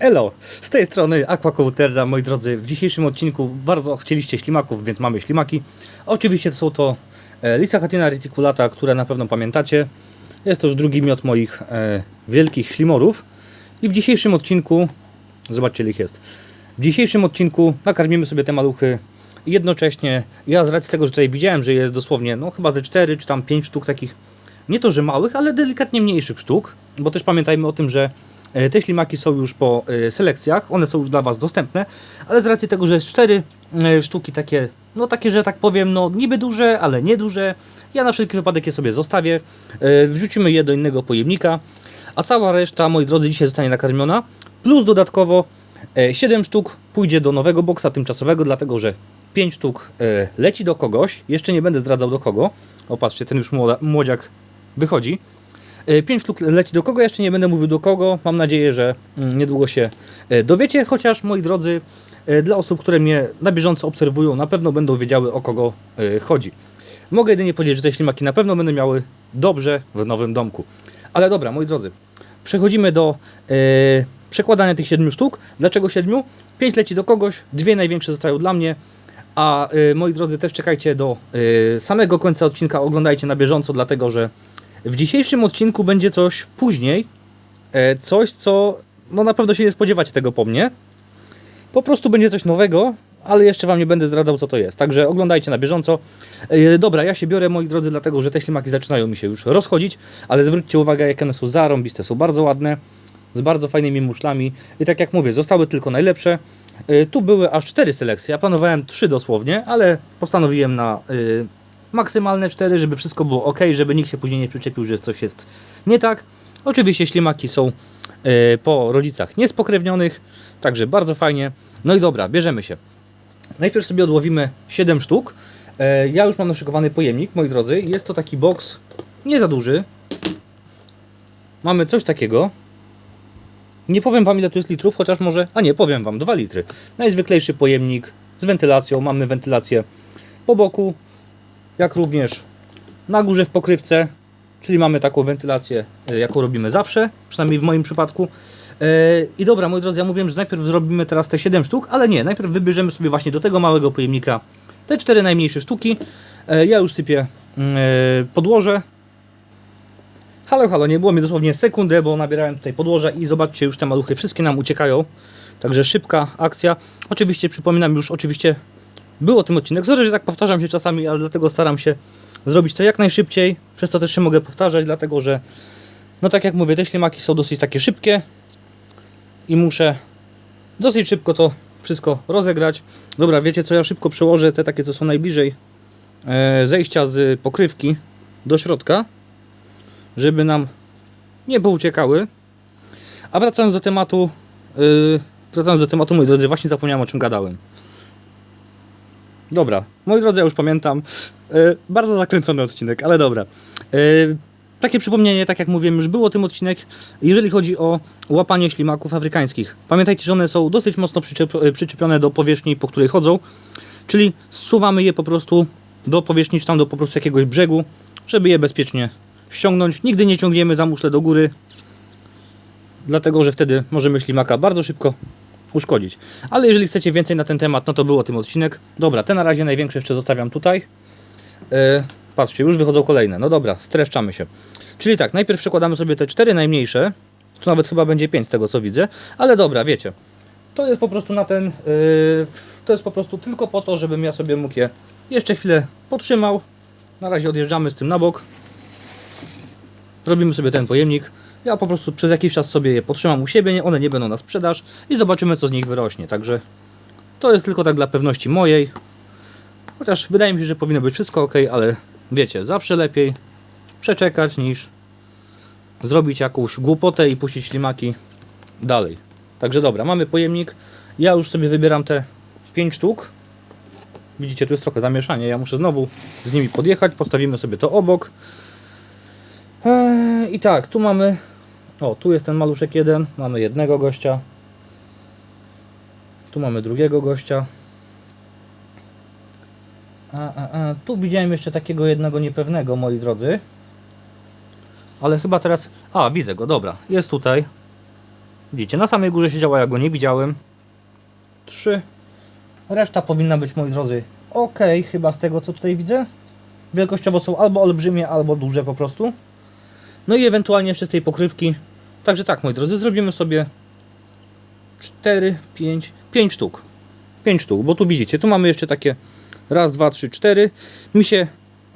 Elo, z tej strony Aquacouterza, moi drodzy. W dzisiejszym odcinku bardzo chcieliście ślimaków, więc mamy ślimaki. Oczywiście są to e, Lisachatina reticulata, które na pewno pamiętacie. Jest to już drugi miot moich e, wielkich ślimorów. I w dzisiejszym odcinku, zobaczcie ile ich jest. W dzisiejszym odcinku nakarmimy sobie te maluchy jednocześnie. Ja z racji tego, że tutaj widziałem, że jest dosłownie, no chyba ze 4 czy tam 5 sztuk takich, nie to, że małych, ale delikatnie mniejszych sztuk. Bo też pamiętajmy o tym, że Te ślimaki są już po e, selekcjach, one są już dla Was dostępne, ale z racji tego, że jest cztery e, sztuki takie, no takie, że tak powiem, no niby duże, ale nieduże, ja na wszelki wypadek je sobie zostawię, e, wrzucimy je do innego pojemnika, a cała reszta, moi drodzy, dzisiaj zostanie nakarmiona, plus dodatkowo 7 sztuk pójdzie do nowego boksa tymczasowego, dlatego że 5 sztuk e, leci do kogoś, jeszcze nie będę zdradzał do kogo, o patrzcie, ten już młodziak wychodzi, 5 sztuk leci do kogo, jeszcze nie będę mówił do kogo. Mam nadzieję, że mm, niedługo się e, dowiecie, chociaż moi drodzy, e, dla osób, które mnie na bieżąco obserwują, na pewno będą wiedziały o kogo e, chodzi. Mogę jedynie powiedzieć, że te ślimaki na pewno będą miały dobrze w nowym domku. Ale dobra, moi drodzy, przechodzimy do e, przekładania tych 7 sztuk. Dlaczego 7? 5 leci do kogoś, dwie największe zostają dla mnie. A e, moi drodzy, też czekajcie do e, samego końca odcinka, oglądajcie na bieżąco, dlatego że w dzisiejszym odcinku będzie coś później, e, coś co no na pewno się nie spodziewacie tego po mnie. Po prostu będzie coś nowego, ale jeszcze Wam nie będę zdradzał co to jest. Także oglądajcie na bieżąco. E, Dobra, ja się biorę moi drodzy, dlatego że te ślimaki zaczynają mi się już rozchodzić, ale zwróćcie uwagę jak one są zarąbiste, są bardzo ładne, z bardzo fajnymi muszlami i tak jak mówię, zostały tylko najlepsze. E, Tu były aż cztery selekcje, ja planowałem trzy dosłownie, ale postanowiłem na maksymalne 4, żeby wszystko było ok, żeby nikt się później nie przyczepił, że coś jest nie tak. Oczywiście ślimaki są e, po rodzicach niespokrewnionych, także bardzo fajnie. No i dobra, bierzemy się. Najpierw sobie odłowimy 7 sztuk. E, ja już mam naszykowany pojemnik, moi drodzy. Jest to taki boks nie za duży. Mamy coś takiego. Nie powiem Wam ile tu jest litrów, chociaż może... A nie, powiem Wam, 2 litry. Najzwyklejszy pojemnik z wentylacją. Mamy wentylację po boku, jak również na górze w pokrywce, czyli mamy taką wentylację, e, jaką robimy zawsze, przynajmniej w moim przypadku. E, I dobra, moi drodzy, ja mówiłem, że najpierw zrobimy teraz te 7 sztuk, ale nie, najpierw wybierzemy sobie właśnie do tego małego pojemnika te 4 najmniejsze sztuki. E, Ja już sypię mm, podłoże. Halo, halo, nie było mi dosłownie sekundę, bo nabierałem tutaj podłoże i zobaczcie, już te maluchy wszystkie nam uciekają. Także szybka akcja. Oczywiście przypominam już, oczywiście był o tym odcinek. Sorry, że tak powtarzam się czasami, ale dlatego staram się zrobić to jak najszybciej. Przez to też się mogę powtarzać, dlatego że, no tak jak mówię, te ślimaki są dosyć takie szybkie i muszę dosyć szybko to wszystko rozegrać. Dobra, wiecie co, ja szybko przełożę te takie, co są najbliżej e, zejścia z pokrywki do środka, żeby nam nie pouciekały. A wracając do tematu, yy, wracając do tematu, moi drodzy, właśnie zapomniałem o czym gadałem. Dobra, moi drodzy, ja już pamiętam. E, bardzo zakręcony odcinek, ale dobra. E, takie przypomnienie, tak jak mówiłem, już było tym odcinek, jeżeli chodzi o łapanie ślimaków afrykańskich. Pamiętajcie, że one są dosyć mocno e, przyczepione do powierzchni, po której chodzą, czyli zsuwamy je po prostu do powierzchni, czy tam do po prostu jakiegoś brzegu, żeby je bezpiecznie ściągnąć. Nigdy nie ciągniemy za muszle do góry, dlatego że wtedy możemy ślimaka bardzo szybko uszkodzić. Ale jeżeli chcecie więcej na ten temat, no to był o tym odcinek. Dobra, te na razie największe jeszcze zostawiam tutaj. E, patrzcie, już wychodzą kolejne. No dobra, streszczamy się. Czyli tak, najpierw przekładamy sobie te cztery najmniejsze. Tu nawet chyba będzie pięć z tego co widzę. Ale dobra, wiecie. To jest po prostu na ten... Yy, to jest po prostu tylko po to, żebym ja sobie mógł je jeszcze chwilę potrzymał. Na razie odjeżdżamy z tym na bok. Robimy sobie ten pojemnik. Ja po prostu przez jakiś czas sobie je potrzymam u siebie, one nie będą na sprzedaż i zobaczymy co z nich wyrośnie. Także to jest tylko tak dla pewności mojej. Chociaż wydaje mi się, że powinno być wszystko ok, ale wiecie, zawsze lepiej przeczekać niż zrobić jakąś głupotę i puścić ślimaki dalej. Także dobra, mamy pojemnik. Ja już sobie wybieram te 5 sztuk. Widzicie, tu jest trochę zamieszanie. Ja muszę znowu z nimi podjechać. Postawimy sobie to obok. Eee, I tak, tu mamy. O, tu jest ten maluszek jeden. Mamy jednego gościa. Tu mamy drugiego gościa. A, a, a. Tu widziałem jeszcze takiego jednego niepewnego, moi drodzy. Ale chyba teraz. A, widzę go, dobra. Jest tutaj. Widzicie, na samej górze siedziała, ja go nie widziałem. Trzy. Reszta powinna być, moi drodzy, ok, chyba z tego co tutaj widzę. Wielkościowo są albo olbrzymie, albo duże po prostu. No i ewentualnie jeszcze z tej pokrywki. Także tak, moi drodzy, zrobimy sobie 4, 5, 5 sztuk. 5 sztuk, bo tu widzicie, tu mamy jeszcze takie raz, dwa, trzy, cztery. Mi się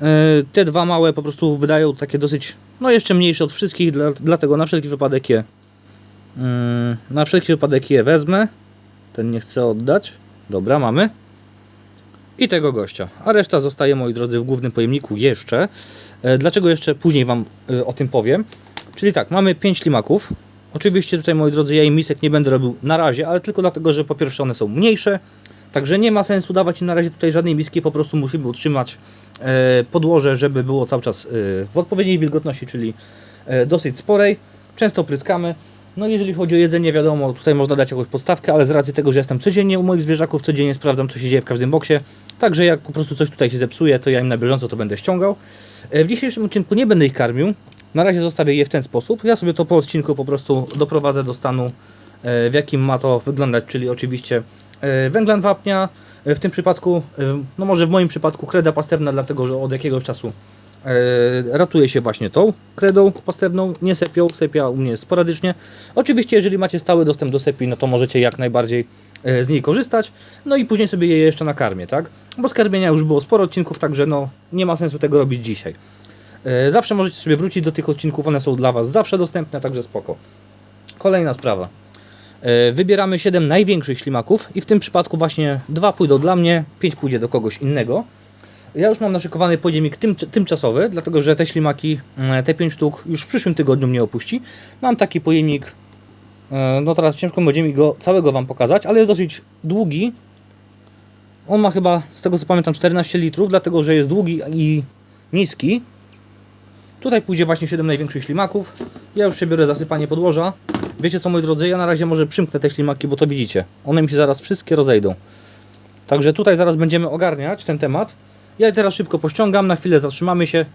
e, te dwa małe po prostu wydają takie dosyć, no jeszcze mniejsze od wszystkich, dla, dlatego na wszelki wypadek je mm, na wszelki wypadek je wezmę. Ten nie chcę oddać. Dobra, mamy. I tego gościa. A reszta zostaje, moi drodzy, w głównym pojemniku jeszcze. E, Dlaczego jeszcze później Wam e, o tym powiem. Czyli tak, mamy 5 ślimaków. Oczywiście tutaj, moi drodzy, ja im misek nie będę robił na razie, ale tylko dlatego, że po pierwsze one są mniejsze, także nie ma sensu dawać im na razie tutaj żadnej miski, po prostu musimy utrzymać e, podłoże, żeby było cały czas e, w odpowiedniej wilgotności, czyli e, dosyć sporej. Często pryskamy. No jeżeli chodzi o jedzenie, wiadomo, tutaj można dać jakąś podstawkę, ale z racji tego, że jestem codziennie u moich zwierzaków, codziennie sprawdzam, co się dzieje w każdym boksie, także jak po prostu coś tutaj się zepsuje, to ja im na bieżąco to będę ściągał. W dzisiejszym odcinku nie będę ich karmił, na razie zostawię je w ten sposób. Ja sobie to po odcinku po prostu doprowadzę do stanu, e, w jakim ma to wyglądać, czyli oczywiście e, węglan wapnia, e, w tym przypadku, no może w moim przypadku kreda pastewna, dlatego że od jakiegoś czasu ratuje się właśnie tą kredą pastewną, nie sepią, sepia u mnie sporadycznie. Oczywiście jeżeli macie stały dostęp do sepi, no to możecie jak najbardziej z niej korzystać, no i później sobie je jeszcze nakarmię, tak? Bo z karmienia już było sporo odcinków, także no nie ma sensu tego robić dzisiaj. E, Zawsze możecie sobie wrócić do tych odcinków, one są dla Was zawsze dostępne, także spoko. Kolejna sprawa. E, Wybieramy 7 największych ślimaków i w tym przypadku właśnie dwa pójdą dla mnie, 5 pójdzie do kogoś innego. Ja już mam naszykowany pojemnik tym, tymczasowy, dlatego że te ślimaki, e, te 5 sztuk już w przyszłym tygodniu mnie opuści. Mam taki pojemnik, e, no teraz ciężko będzie mi go całego Wam pokazać, ale jest dosyć długi. On ma chyba, z tego co pamiętam, 14 litrów, dlatego że jest długi i niski. Tutaj pójdzie właśnie 7 największych ślimaków. Ja już się biorę zasypanie podłoża. Wiecie co moi drodzy, ja na razie może przymknę te ślimaki, bo to widzicie. One mi się zaraz wszystkie rozejdą. Także tutaj zaraz będziemy ogarniać ten temat. Ja teraz szybko pościągam, na chwilę zatrzymamy się.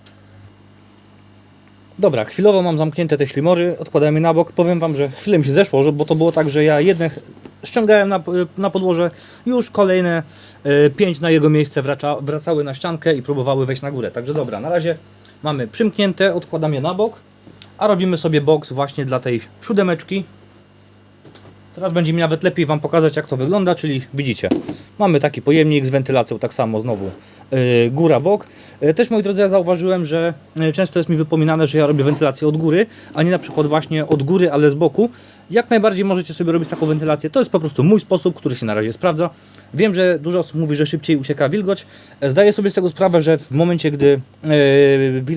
Dobra, chwilowo mam zamknięte te ślimory, odkładamy je na bok. Powiem Wam, że chwilę mi się zeszło, bo to było tak, że ja jedne ściągałem na, na podłoże, już kolejne e, pięć na jego miejsce wraca, wracały na ściankę i próbowały wejść na górę. Także dobra, na razie mamy przymknięte, odkładam je na bok, a robimy sobie box właśnie dla tej siódemeczki. Teraz będzie mi nawet lepiej Wam pokazać jak to wygląda, czyli widzicie, mamy taki pojemnik z wentylacją, tak samo znowu yy, góra, bok. Yy, też moi drodzy, ja zauważyłem, że yy, często jest mi wypominane, że ja robię wentylację od góry, a nie na przykład właśnie od góry, ale z boku. Jak najbardziej możecie sobie robić taką wentylację, to jest po prostu mój sposób, który się na razie sprawdza. Wiem, że dużo osób mówi, że szybciej ucieka wilgoć. Zdaję sobie z tego sprawę, że w momencie, gdy, yy,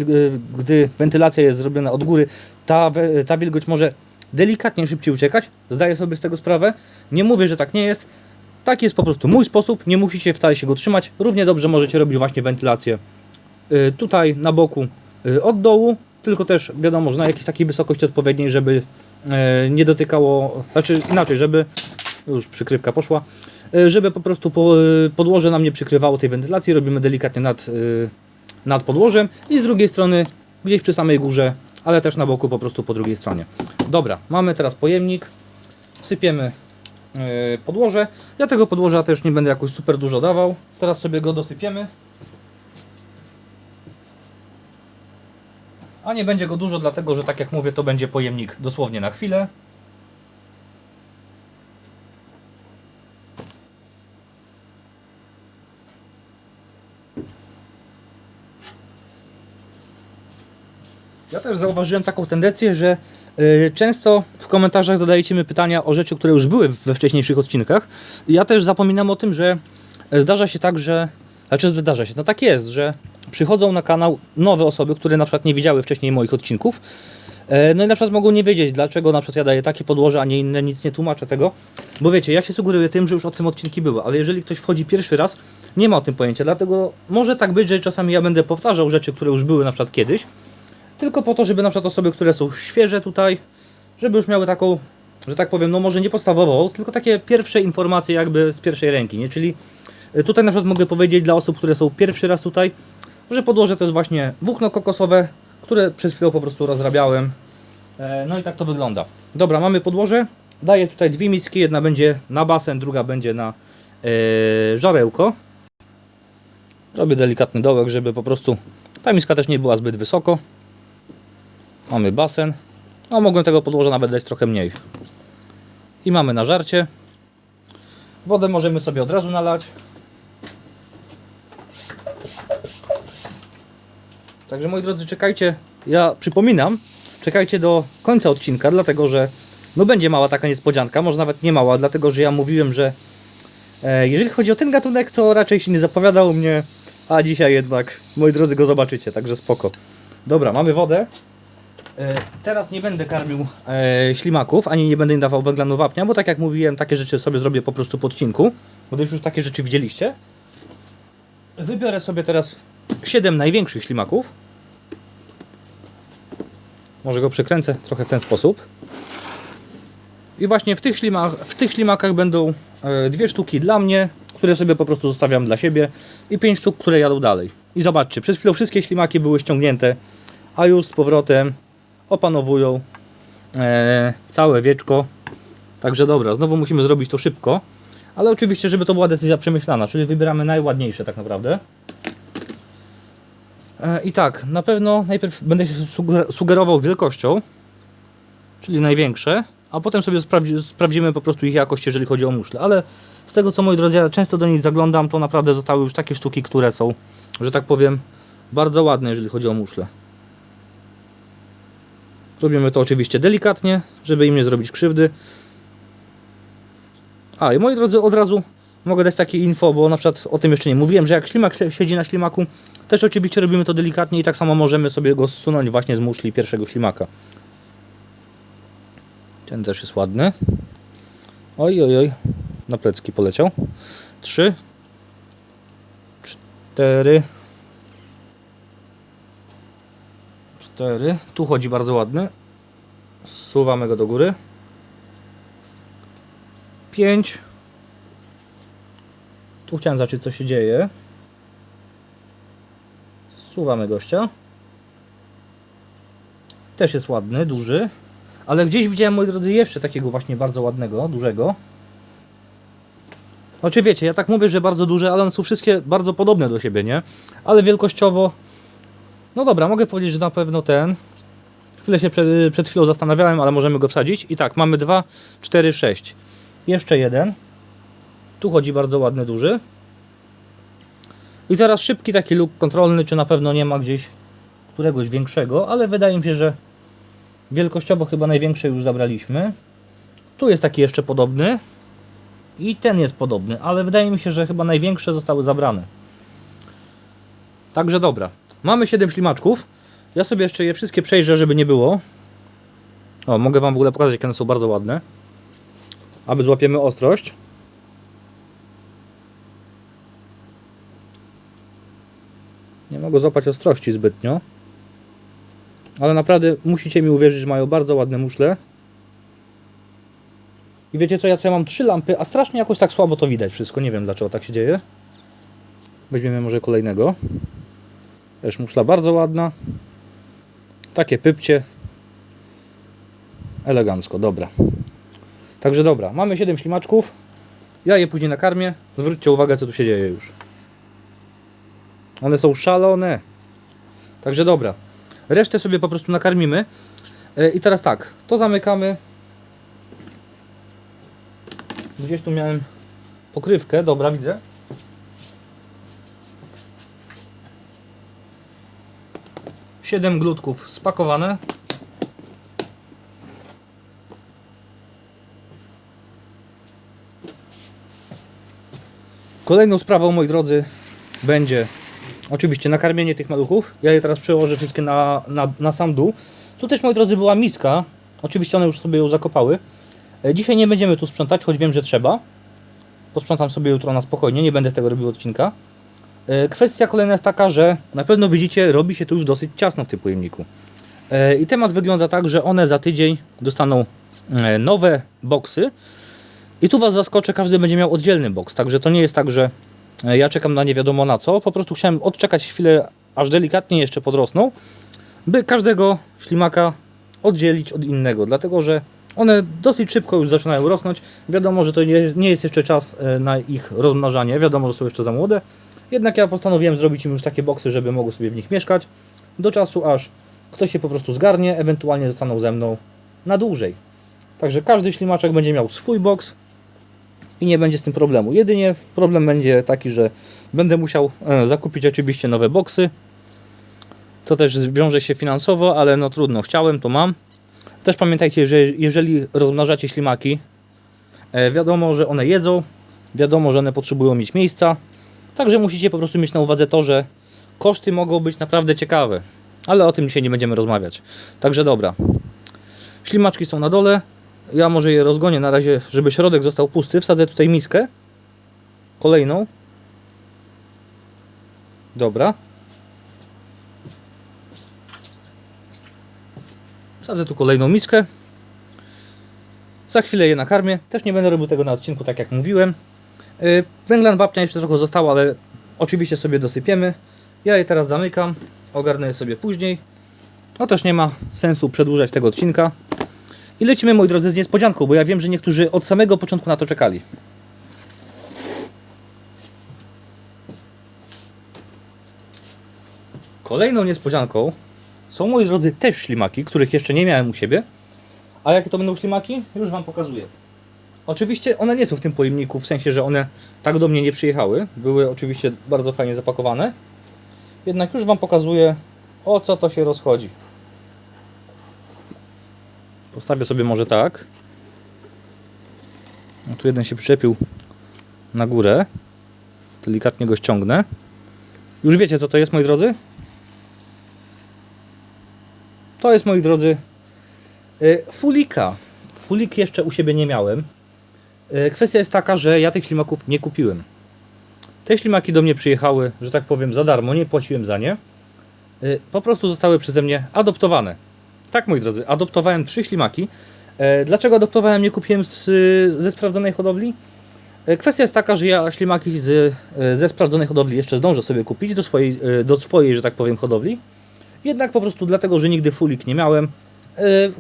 yy, gdy wentylacja jest zrobiona od góry, ta, ta wilgoć może delikatnie szybciej uciekać. Zdaję sobie z tego sprawę. Nie mówię, że tak nie jest. Tak jest po prostu mój sposób. Nie musicie wcale się go trzymać. Równie dobrze możecie robić właśnie wentylację y, tutaj na boku y, od dołu. Tylko też wiadomo, że na jakiejś takiej wysokości odpowiedniej, żeby nie dotykało, znaczy inaczej, żeby już przykrywka poszła, y, żeby po prostu y, podłoże nam nie przykrywało tej wentylacji. Robimy delikatnie nad, nad podłożem i z drugiej strony gdzieś przy samej górze, ale też na boku po prostu po drugiej stronie. Dobra, mamy teraz pojemnik, sypiemy podłoże. Ja tego podłoża też nie będę jakoś super dużo dawał. Teraz sobie go dosypiemy. A nie będzie go dużo, dlatego że tak jak mówię, to będzie pojemnik dosłownie na chwilę. Ja też zauważyłem taką tendencję, że y, często w komentarzach zadajecie mi pytania o rzeczy, które już były we wcześniejszych odcinkach. Ja też zapominam o tym, że zdarza się tak, że. Znaczy zdarza się, no tak jest, że przychodzą na kanał nowe osoby, które na przykład nie widziały wcześniej moich odcinków. E, No i na przykład mogą nie wiedzieć, dlaczego na przykład ja daję takie podłoże, a nie inne, nic nie tłumaczę tego. Bo wiecie, ja się sugeruję tym, że już o tym odcinki były, ale jeżeli ktoś wchodzi pierwszy raz, nie ma o tym pojęcia, dlatego może tak być, że czasami ja będę powtarzał rzeczy, które już były na przykład kiedyś, tylko po to, żeby na przykład osoby, które są świeże tutaj, żeby już miały taką, że tak powiem, no może nie podstawową, tylko takie pierwsze informacje jakby z pierwszej ręki, nie? Czyli y, tutaj na przykład mogę powiedzieć dla osób, które są pierwszy raz tutaj, że podłoże to jest właśnie włókno kokosowe, które przed chwilą po prostu rozrabiałem. E, No i tak to wygląda. Dobra, mamy podłoże. daję tutaj dwie miski, jedna będzie na basen, druga będzie na e, żarełko. Robię delikatny dołek, żeby po prostu ta miska też nie była zbyt wysoko. Mamy basen. No mogłem tego podłoża nawet dać trochę mniej. I mamy na żarcie. Wodę możemy sobie od razu nalać. Także moi drodzy, czekajcie. Ja przypominam, czekajcie do końca odcinka, dlatego że no będzie mała taka niespodzianka, może nawet nie mała, dlatego że ja mówiłem, że e, jeżeli chodzi o ten gatunek, to raczej się nie zapowiadał mnie, a dzisiaj jednak, moi drodzy, go zobaczycie, także spoko. Dobra, mamy wodę. E, teraz nie będę karmił e, ślimaków, ani nie będę im dawał węglanu wapnia, bo tak jak mówiłem, takie rzeczy sobie zrobię po prostu po odcinku, bo też już takie rzeczy widzieliście. Wybiorę sobie teraz 7 największych ślimaków. Może go przekręcę trochę w ten sposób. I właśnie w tych, ślimak, w tych ślimakach będą e, dwie sztuki dla mnie, które sobie po prostu zostawiam dla siebie i pięć sztuk, które jadą dalej. I zobaczcie, przed chwilą wszystkie ślimaki były ściągnięte, a już z powrotem opanowują e, całe wieczko. Także dobra, znowu musimy zrobić to szybko, ale oczywiście, żeby to była decyzja przemyślana, czyli wybieramy najładniejsze tak naprawdę. E, I tak, na pewno najpierw będę się suger- sugerował wielkością, czyli największe, a potem sobie sprawdzi, sprawdzimy po prostu ich jakość, jeżeli chodzi o muszle. Ale z tego co moi drodzy, ja często do nich zaglądam, to naprawdę zostały już takie sztuki, które są, że tak powiem, bardzo ładne, jeżeli chodzi o muszle. Robimy to oczywiście delikatnie, żeby im nie zrobić krzywdy. A i moi drodzy, od razu mogę dać takie info, bo na przykład o tym jeszcze nie mówiłem, że jak ślimak siedzi na ślimaku, też oczywiście robimy to delikatnie i tak samo możemy sobie go zsunąć właśnie z muszli pierwszego ślimaka. Ten też jest ładny. Oj, oj, oj. Na plecki poleciał. Trzy. Cztery. Cztery. Tu chodzi bardzo ładny. Zsuwamy go do góry. Pięć. Tu chciałem zobaczyć, co się dzieje. Zsuwamy gościa. Też jest ładny, duży. Ale gdzieś widziałem, moi drodzy, jeszcze takiego właśnie bardzo ładnego, dużego. Oczywiście wiecie, ja tak mówię, że bardzo duże, ale one są wszystkie bardzo podobne do siebie, nie? Ale wielkościowo... No dobra, mogę powiedzieć, że na pewno ten. Chwilę się przed, przed chwilą zastanawiałem, ale możemy go wsadzić. I tak, mamy 2, 4, 6. Jeszcze jeden. Tu chodzi bardzo ładny, duży. I teraz szybki taki luk kontrolny, czy na pewno nie ma gdzieś któregoś większego, ale wydaje mi się, że wielkościowo chyba największe już zabraliśmy. Tu jest taki jeszcze podobny. I ten jest podobny, ale wydaje mi się, że chyba największe zostały zabrane. Także dobra. Mamy 7 ślimaczków. Ja sobie jeszcze je wszystkie przejrzę, żeby nie było. O, mogę Wam w ogóle pokazać, jakie one są bardzo ładne. Aby złapiemy ostrość. Nie mogę złapać ostrości zbytnio. Ale naprawdę musicie mi uwierzyć, mają bardzo ładne muszle. I wiecie co, ja tutaj mam trzy lampy, a strasznie jakoś tak słabo to widać wszystko. Nie wiem dlaczego tak się dzieje. Weźmiemy może kolejnego. Też muszla bardzo ładna. Takie pypcie. Elegancko, dobra. Także dobra, mamy 7 ślimaczków. Ja je później nakarmię. Zwróćcie uwagę, co tu się dzieje już. One są szalone. Także dobra. Resztę sobie po prostu nakarmimy. E, I teraz tak, to zamykamy. Gdzieś tu miałem pokrywkę, dobra, widzę. Siedem glutków spakowane. Kolejną sprawą, moi drodzy, będzie oczywiście nakarmienie tych maluchów. Ja je teraz przełożę wszystkie na, na, na sam dół. Tu też, moi drodzy, była miska. Oczywiście one już sobie ją zakopały. E, Dzisiaj nie będziemy tu sprzątać, choć wiem, że trzeba. Posprzątam sobie jutro na spokojnie, nie będę z tego robił odcinka. E, Kwestia kolejna jest taka, że na pewno widzicie, robi się tu już dosyć ciasno w tym pojemniku. E, I temat wygląda tak, że one za tydzień dostaną nowe boksy. I tu Was zaskoczę, każdy będzie miał oddzielny boks. Także to nie jest tak, że ja czekam na nie wiadomo na co. Po prostu chciałem odczekać chwilę, aż delikatnie jeszcze podrosną, by każdego ślimaka oddzielić od innego. Dlatego, że One dosyć szybko już zaczynają rosnąć. Wiadomo, że to nie, nie jest jeszcze czas e, na ich rozmnażanie. Wiadomo, że są jeszcze za młode. Jednak ja postanowiłem zrobić im już takie boksy, żeby mogły sobie w nich mieszkać. Do czasu, aż ktoś się po prostu zgarnie, ewentualnie zostaną ze mną na dłużej. Także każdy ślimaczek będzie miał swój boks i nie będzie z tym problemu. Jedynie problem będzie taki, że będę musiał e, zakupić oczywiście nowe boksy, co też wiąże się finansowo, ale no trudno, chciałem, to mam. Też pamiętajcie, że jeżeli rozmnażacie ślimaki, e, wiadomo, że one jedzą, wiadomo, że one potrzebują mieć miejsca, także musicie po prostu mieć na uwadze to, że koszty mogą być naprawdę ciekawe, ale o tym dzisiaj nie będziemy rozmawiać. Także dobra. Ślimaczki są na dole. Ja może je rozgonię na razie, żeby środek został pusty. Wsadzę tutaj miskę. Kolejną. Dobra. Wsadzę tu kolejną miskę. Za chwilę je nakarmię. Też nie będę robił tego na odcinku, tak jak mówiłem. Yy, Węglan wapnia jeszcze trochę zostało, ale oczywiście sobie dosypiemy. Ja je teraz zamykam. Ogarnę je sobie później. No też nie ma sensu przedłużać tego odcinka. I lecimy, moi drodzy, z niespodzianką, bo ja wiem, że niektórzy od samego początku na to czekali. Kolejną niespodzianką są, moi drodzy, też ślimaki, których jeszcze nie miałem u siebie. A jakie to będą ślimaki? Już Wam pokazuję. Oczywiście one nie są w tym pojemniku, w sensie, że one tak do mnie nie przyjechały. Były oczywiście bardzo fajnie zapakowane. Jednak już Wam pokazuję, o co to się rozchodzi. Postawię sobie może tak. No tu jeden się przyczepił na górę. Delikatnie go ściągnę. Już wiecie co to jest moi drodzy? To jest moi drodzy y, fulika. Fulik jeszcze u siebie nie miałem. Y, Kwestia jest taka, że ja tych ślimaków nie kupiłem. Te ślimaki do mnie przyjechały, że tak powiem, za darmo, nie płaciłem za nie. Y, Po prostu zostały przeze mnie adoptowane. Tak, moi drodzy, adoptowałem trzy ślimaki. E, Dlaczego adoptowałem, nie kupiłem z, ze sprawdzonej hodowli? E, Kwestia jest taka, że ja ślimaki z, e, ze sprawdzonej hodowli jeszcze zdążę sobie kupić do swojej, do swojej, że tak powiem, hodowli. Jednak po prostu dlatego, że nigdy fulik nie miałem,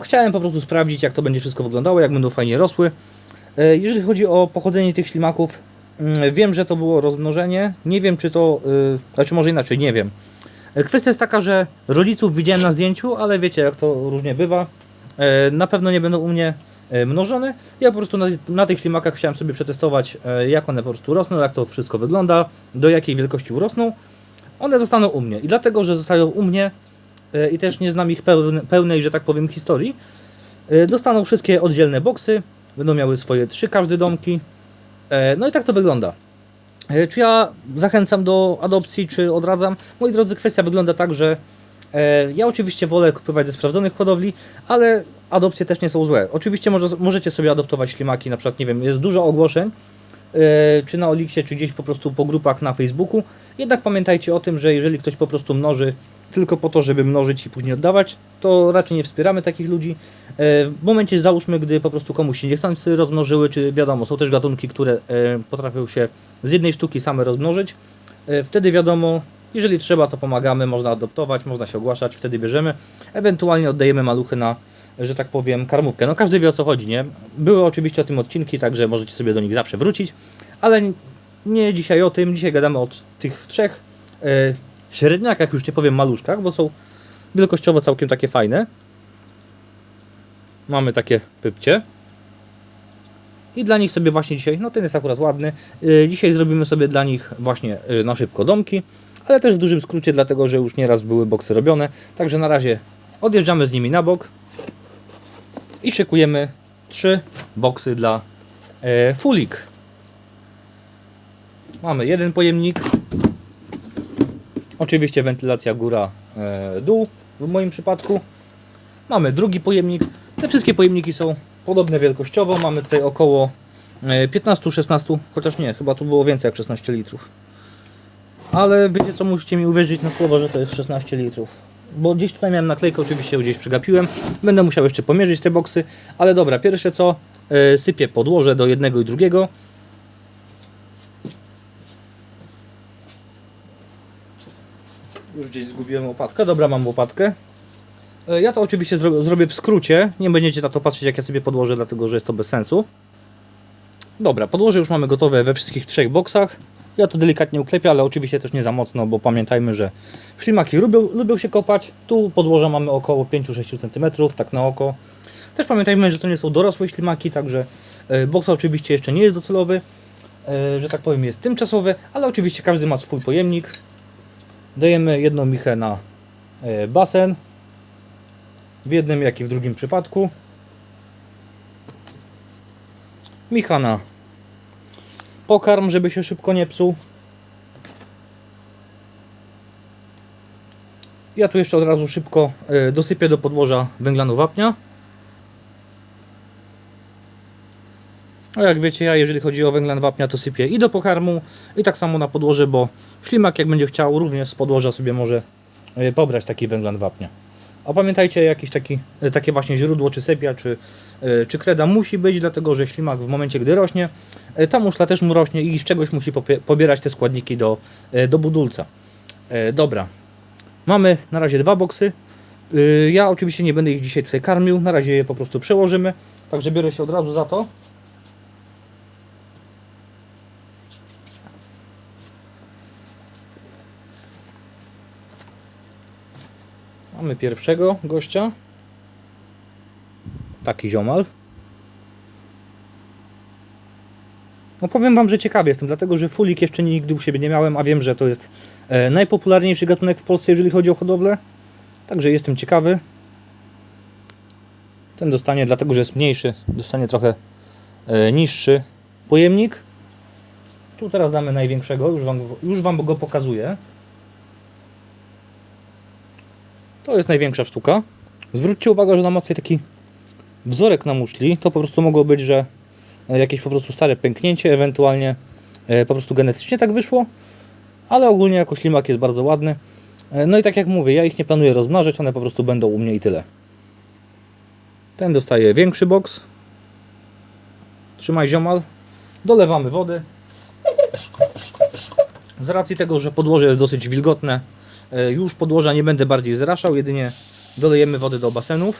chciałem po prostu sprawdzić, jak to będzie wszystko wyglądało, jak będą fajnie rosły. Jeżeli chodzi o pochodzenie tych ślimaków, mm, wiem, że to było rozmnożenie. Nie wiem, czy to, znaczy może inaczej, nie wiem. Kwestia jest taka, że rodziców widziałem na zdjęciu, ale wiecie, jak to różnie bywa. E, Na pewno nie będą u mnie e, mnożone. Ja po prostu na, na tych ślimakach chciałem sobie przetestować, e, jak one po prostu rosną, jak to wszystko wygląda, do jakiej wielkości urosną. One zostaną u mnie. I dlatego, że zostają u mnie i też nie znam ich pełne, pełnej, że tak powiem, historii, dostaną wszystkie oddzielne boksy, będą miały swoje trzy każde domki. No i tak to wygląda. E, Czy ja zachęcam do adopcji, czy odradzam? Moi drodzy, kwestia wygląda tak, że e, ja oczywiście wolę kupować ze sprawdzonych hodowli, ale adopcje też nie są złe. Oczywiście może, możecie sobie adoptować ślimaki, na przykład, nie wiem, jest dużo ogłoszeń, e, czy na Oliksie, czy gdzieś po prostu po grupach na Facebooku. Jednak pamiętajcie o tym, że jeżeli ktoś po prostu mnoży tylko po to, żeby mnożyć i później oddawać, to raczej nie wspieramy takich ludzi. E, W momencie, załóżmy, gdy po prostu komuś się niechcący rozmnożyły, czy wiadomo, są też gatunki, które e, potrafią się z jednej sztuki same rozmnożyć, e, wtedy wiadomo, jeżeli trzeba, to pomagamy, można adoptować, można się ogłaszać, wtedy bierzemy, ewentualnie oddajemy maluchy na, że tak powiem, karmówkę. No każdy wie o co chodzi, nie? Były oczywiście o tym odcinki, także możecie sobie do nich zawsze wrócić, ale nie dzisiaj o tym, dzisiaj gadamy o tych trzech średniakach, już nie powiem maluszkach, bo są wielkościowo całkiem takie fajne. Mamy takie pypcie. I dla nich sobie właśnie dzisiaj, no ten jest akurat ładny, yy, dzisiaj zrobimy sobie dla nich właśnie yy, na szybko domki, ale też w dużym skrócie, dlatego że już nieraz były boksy robione. Także na razie odjeżdżamy z nimi na bok i szykujemy trzy boksy dla yy, fulik. Mamy jeden pojemnik, Oczywiście wentylacja góra-dół w moim przypadku. Mamy drugi pojemnik. Te wszystkie pojemniki są podobne wielkościowo. Mamy tutaj około e, 15-16, chociaż nie, chyba tu było więcej jak 16 litrów. Ale wiecie co, musicie mi uwierzyć na słowo, że to jest 16 litrów. Bo gdzieś tutaj miałem naklejkę, oczywiście gdzieś przegapiłem. Będę musiał jeszcze pomierzyć te boksy. Ale dobra, pierwsze co, e, sypię podłoże do jednego i drugiego. Już gdzieś zgubiłem łopatkę. Dobra, mam łopatkę. E, Ja to oczywiście zro zrobię w skrócie. Nie będziecie na to patrzeć, jak ja sobie podłożę, dlatego że jest to bez sensu. Dobra, podłoże już mamy gotowe we wszystkich trzech boksach. Ja to delikatnie uklepię, ale oczywiście też nie za mocno, bo pamiętajmy, że ślimaki lubią, lubią się kopać. Tu podłoża mamy około 5-6 cm, tak na oko. Też pamiętajmy, że to nie są dorosłe ślimaki, także e, boks oczywiście jeszcze nie jest docelowy, e, że tak powiem jest tymczasowy, ale oczywiście każdy ma swój pojemnik. Dajemy jedną michę na e, basen, w jednym jak i w drugim przypadku. Micha na pokarm, żeby się szybko nie psuł. Ja tu jeszcze od razu szybko e, dosypię do podłoża węglanu wapnia. A jak wiecie, ja jeżeli chodzi o węglan wapnia, to sypię i do pokarmu, i tak samo na podłoże, bo ślimak jak będzie chciał, również z podłoża sobie może e, pobrać taki węglan wapnia. A pamiętajcie, jakieś taki, e, takie właśnie źródło, czy sepia, czy, e, czy kreda musi być, dlatego że ślimak w momencie, gdy rośnie, ta muszla też mu rośnie i z czegoś musi pobierać te składniki do, do budulca. Dobra, mamy na razie dwa boksy. Ja oczywiście nie będę ich dzisiaj tutaj karmił, na razie je po prostu przełożymy, także biorę się od razu za to. Mamy pierwszego gościa. Taki ziomal. No powiem Wam, że ciekawy jestem, dlatego że fulik jeszcze nigdy u siebie nie miałem, a wiem, że to jest e, najpopularniejszy gatunek w Polsce, jeżeli chodzi o hodowlę. Także jestem ciekawy. Ten dostanie, dlatego że jest mniejszy, dostanie trochę e, niższy pojemnik. Tu teraz damy największego, już wam, już wam go pokazuję. To jest największa sztuka. Zwróćcie uwagę, że na mocy taki wzorek na muszli, to po prostu mogło być, że e, jakieś po prostu stare pęknięcie, ewentualnie e, po prostu genetycznie tak wyszło, ale ogólnie jako ślimak jest bardzo ładny. E, No i tak jak mówię, ja ich nie planuję rozmnażać, one po prostu będą u mnie i tyle. Ten dostaje większy boks. Trzymaj ziomal. Dolewamy wody. Z racji tego, że podłoże jest dosyć wilgotne, już podłoża nie będę bardziej zraszał, jedynie dolejemy wody do basenów.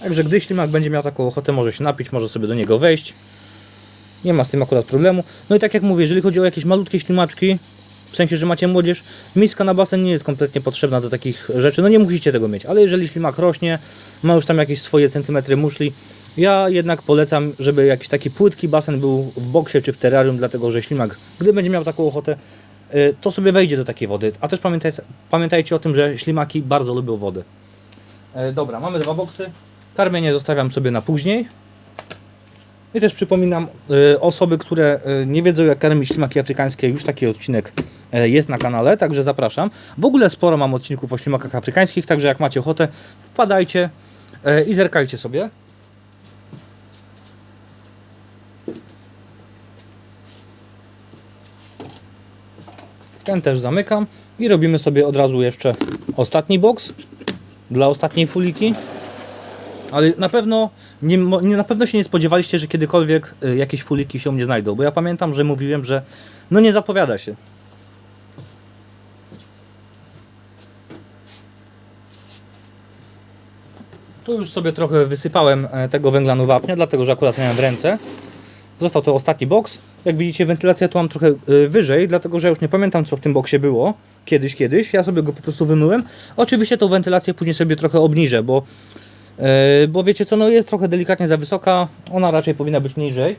Także gdy ślimak będzie miał taką ochotę, może się napić, może sobie do niego wejść. Nie ma z tym akurat problemu. No i tak jak mówię, jeżeli chodzi o jakieś malutkie ślimaczki, w sensie, że macie młodzież, miska na basen nie jest kompletnie potrzebna do takich rzeczy. No nie musicie tego mieć, ale jeżeli ślimak rośnie, ma już tam jakieś swoje centymetry muszli, ja jednak polecam, żeby jakiś taki płytki basen był w boksie czy w terrarium, dlatego że ślimak, gdy będzie miał taką ochotę, y, to sobie wejdzie do takiej wody. A też pamiętaj, pamiętajcie o tym, że ślimaki bardzo lubią wodę. E, Dobra, mamy dwa boksy. Karmienie zostawiam sobie na później. I też przypominam, y, osoby, które y, nie wiedzą jak karmić ślimaki afrykańskie, już taki odcinek y, jest na kanale, także zapraszam. W ogóle sporo mam odcinków o ślimakach afrykańskich, także jak macie ochotę, wpadajcie y, i zerkajcie sobie. Ten też zamykam i robimy sobie od razu jeszcze ostatni boks dla ostatniej fuliki. Ale na pewno nie, na pewno się nie spodziewaliście, że kiedykolwiek y, jakieś fuliki się u mnie znajdą, bo ja pamiętam, że mówiłem, że no nie zapowiada się. Tu już sobie trochę wysypałem e, tego węglanu wapnia, dlatego że akurat miałem w ręce. Został to ostatni boks. Jak widzicie, wentylację tu mam trochę y, wyżej, dlatego że ja już nie pamiętam, co w tym boksie było. Kiedyś, kiedyś. Ja sobie go po prostu wymyłem. Oczywiście tą wentylację później sobie trochę obniżę, bo E, bo wiecie co, no jest trochę delikatnie za wysoka, ona raczej powinna być niżej.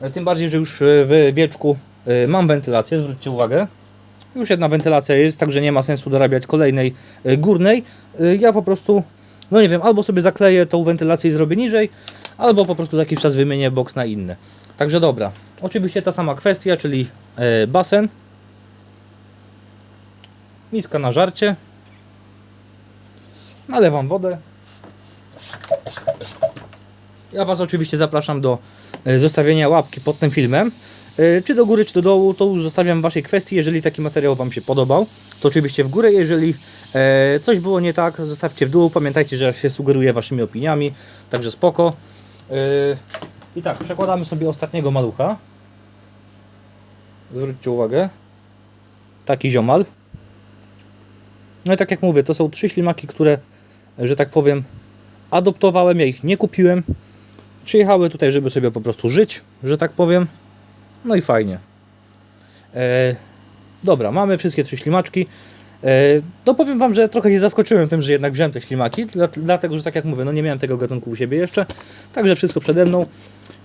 E, Tym bardziej, że już e, w wieczku e, mam wentylację, zwróćcie uwagę. Już jedna wentylacja jest, także nie ma sensu dorabiać kolejnej e, górnej. E, Ja po prostu, no nie wiem, albo sobie zakleję tą wentylację i zrobię niżej, albo po prostu za jakiś czas wymienię boks na inny. Także dobra, oczywiście ta sama kwestia, czyli e, basen, miska na żarcie, nalewam wodę, ja Was oczywiście zapraszam do e, zostawienia łapki pod tym filmem. E, Czy do góry, czy do dołu, to już zostawiam w Waszej kwestii. Jeżeli taki materiał Wam się podobał, to oczywiście w górę. Jeżeli coś było nie tak, zostawcie w dół. Pamiętajcie, że się sugeruję Waszymi opiniami, także spoko. I tak, przekładamy sobie ostatniego malucha. Zwróćcie uwagę. taki ziomal. No i tak jak mówię, to są trzy ślimaki, które, że tak powiem, adoptowałem, ja ich nie kupiłem. Przyjechały tutaj, żeby sobie po prostu żyć, że tak powiem. No i fajnie. E, dobra, mamy wszystkie trzy ślimaczki. E, no powiem Wam, że trochę się zaskoczyłem tym, że jednak wziąłem te ślimaki, dla, dlatego, że tak jak mówię, no nie miałem tego gatunku u siebie jeszcze. Także wszystko przede mną.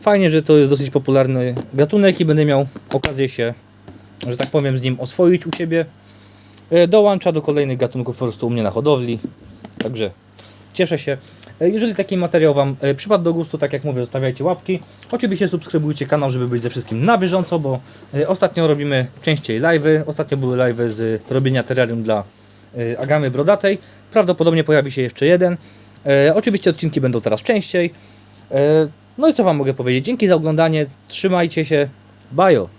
Fajnie, że to jest dosyć popularny gatunek i będę miał okazję się, że tak powiem, z nim oswoić u siebie. E, dołącza do kolejnych gatunków po prostu u mnie na hodowli. Także cieszę się. E, Jeżeli taki materiał Wam e, przypadł do gustu, tak jak mówię, zostawiajcie łapki. Oczywiście subskrybujcie kanał, żeby być ze wszystkim na bieżąco, bo e, ostatnio robimy częściej live'y. Ostatnio były live'y z robienia terrarium dla Agamy Brodatej. Prawdopodobnie pojawi się jeszcze jeden. Oczywiście odcinki będą teraz częściej. No i co Wam mogę powiedzieć? Dzięki za oglądanie. Trzymajcie się. Bajo.